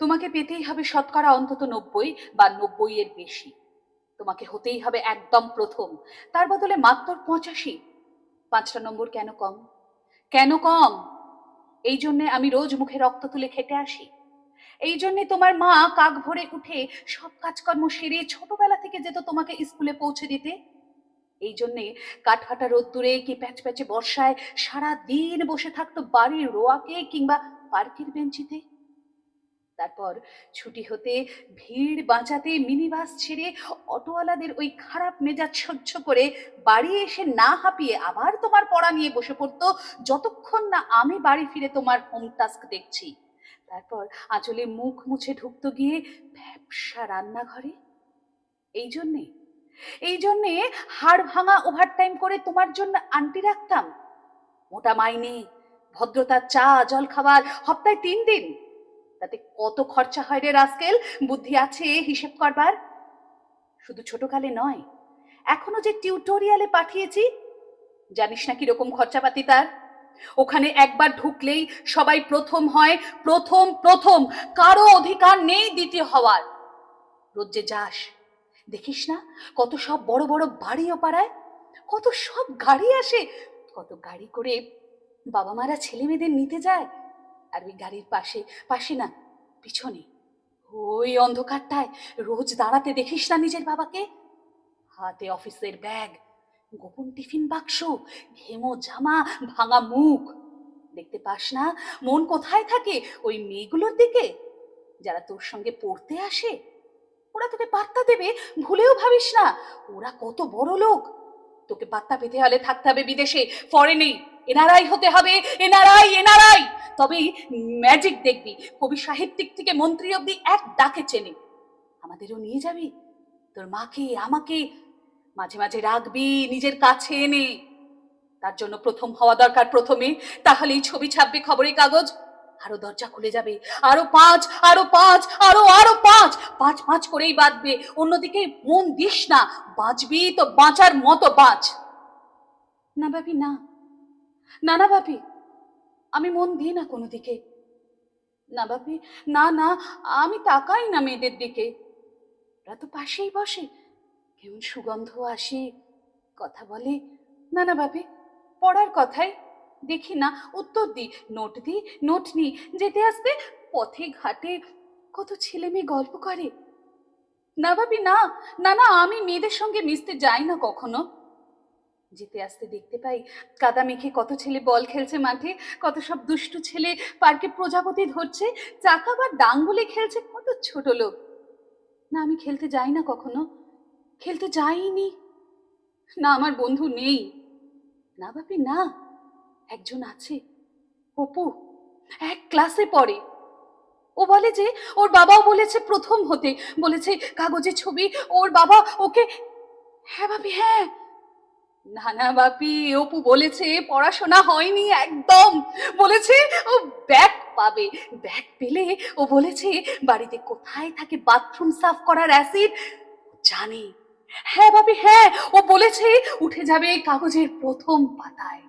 তোমাকে পেতেই হবে শতকরা অন্তত নব্বই বা নব্বই এর বেশি। তোমাকে হতেই হবে একদম প্রথম। তার বদলে মাত্র পঁচাশি। পাঁচটা নম্বর কেন কম? কেন কম? এই জন্যে আমি রোজ মুখে রক্ত তুলে খেটে আসি। এই জন্যে তোমার মা কাক ভরে উঠে সব কাজকর্ম সেরে ছোটবেলা থেকে যেত তোমাকে স্কুলে পৌঁছে দিতে। এই জন্যে কাঠফাটা রোদ্দুরে কি প্যাচ প্যাচে বর্ষায় সারা দিন বসে থাকতো বাড়ির রোয়াকে কিংবা পার্কের বেঞ্চিতে। তারপর ছুটি হতে ভিড় বাঁচাতে মিনিবাস ছেড়ে অটোওয়ালাদের ওই খারাপ মেজাজ সহ্য করে বাড়ি এসে না হাঁপিয়ে আবার তোমার পড়া নিয়ে বসে পড়তো, যতক্ষণ না আমি বাড়ি ফিরে তোমার হোম টাস্ক দেখছি। তারপর আঁচলে মুখ মুছে ঢুকতো গিয়ে ব্যবসা রান্নাঘরে। এই জন্যে এই জন্যে হাড় ভাঙা ওভারটাইম করে তোমার জন্য আন্টি রাখতাম। মোটা মাইনে, ভদ্রতার চা জল খাবার হপ্তায় তিন দিন। তাতে কত খরচা হয় রে রাস্কেল? বুদ্ধি আছে হিসেব করবার? শুধু ছোটকালে নয়, এখনও যে টিউটোরিয়ালে পাঠিয়েছি, জানিস না কীরকম খরচাপাতি তার? ওখানে একবার ঢুকলেই সবাই প্রথম হয়, প্রথম প্রথম, কারও অধিকার নেই দ্বিতীয় হওয়ার। রোজ যে যাস, দেখিস না কত সব বড় বড় বাড়িও পাড়ায়, কত সব গাড়ি আসে, কত গাড়ি করে বাবা মারা ছেলে মেয়েদের নিতে যায় আর ওই গাড়ির পাশে পাশে না, পিছনে। ওই অন্ধকারটায় রোজ দাঁড়াতে দেখিস না নিজের বাবাকে? হাতে অফিসের ব্যাগ, গোপন টিফিন বাক্স ঘেমো জামা, ভাঙা মুখ। দেখতে পাস না, মন কোথায় থাকে ওই মেয়েগুলোর দিকে? যারা তোর সঙ্গে পড়তে আসে? ওরা তোকে পাত্তা দেবে, ভুলেও ভাবিস না, ওরা কত বড় লোক। তোকে পাত্তা পেতে হলে থাকতে হবে বিদেশে ফরেনে এনারাই হতে হবে, এনারাই এনারাই। তবেই ম্যাজিক দেখবি। কবি সাহিত্যিক থেকে মন্ত্রী অব্দি এক ডাকে চেনে। আমাদেরও নিয়ে যাবি। তোর মাকে, আমাকে মাঝে মাঝে রাখবি, নিজের কাছে এনে। তার জন্য প্রথম হওয়া দরকার প্রথমে। তাহলেই ছবি ছাপবে, খবরের কাগজ। আরও দরজা খুলে যাবে। আরও পাঁচ আরও পাঁচ, আরও আরও পাঁচ। পাঁচ পাঁচ করেই বাঁচবে অন্যদিকে মন দিস না। বাঁচবি তো বাঁচার মতো বাঁচ। না ভাবি, না। না না ভাবি। আমি মন দিই না কোনো দিকে। না ভাবি না না, আমি তাকাই না মেয়েদের দিকে। ওরা তো পাশেই বসে। কেমন সুগন্ধ আসে, কথা বলে। না না ভাবি পড়ার কথাই দেখি না, উত্তর দি নোট দি নোট নি যেতে আসতে পথে ঘাটে কত ছেলে মেয়ে গল্প করে। না ভাবি না না না, আমি মেয়েদের সঙ্গে মিশতে যাই না কখনো। যেতে আসতে দেখতে পাই। কাদা মেখে কত ছেলে বল খেলছে মাঠে, কত সব দুষ্টু ছেলে পার্কে প্রজাপতি ধরছে, চাকা বা ডাঙ্গুলে খেলছে কত ছোট লোক। না, আমি খেলতে যাই না কখনো। খেলতে যাইনি। না, আমার বন্ধু নেই। না, বাপি, না। একজন আছে। অপু, এক ক্লাসে পড়ে। ও বলে যে, ওর বাবাও বলেছে প্রথম হতে। বলেছে, কাগজে ছবি, ওর বাবা ওকে হ্যাঁ বাপি হ্যাঁ। না না বাপি অপু বলেছে, পড়াশোনা হয়নি একদম। বলেছে, ও ব্যাগ পাবে। ব্যাগ পেলে ও বলেছে, বাড়িতে কোথায় থাকে বাথরুম সাফ করার অ্যাসিড? জানে। হ্যাঁ বাপি হ্যাঁ। ও বলেছে, উঠে যাবে কাগজের প্রথম পাতায়।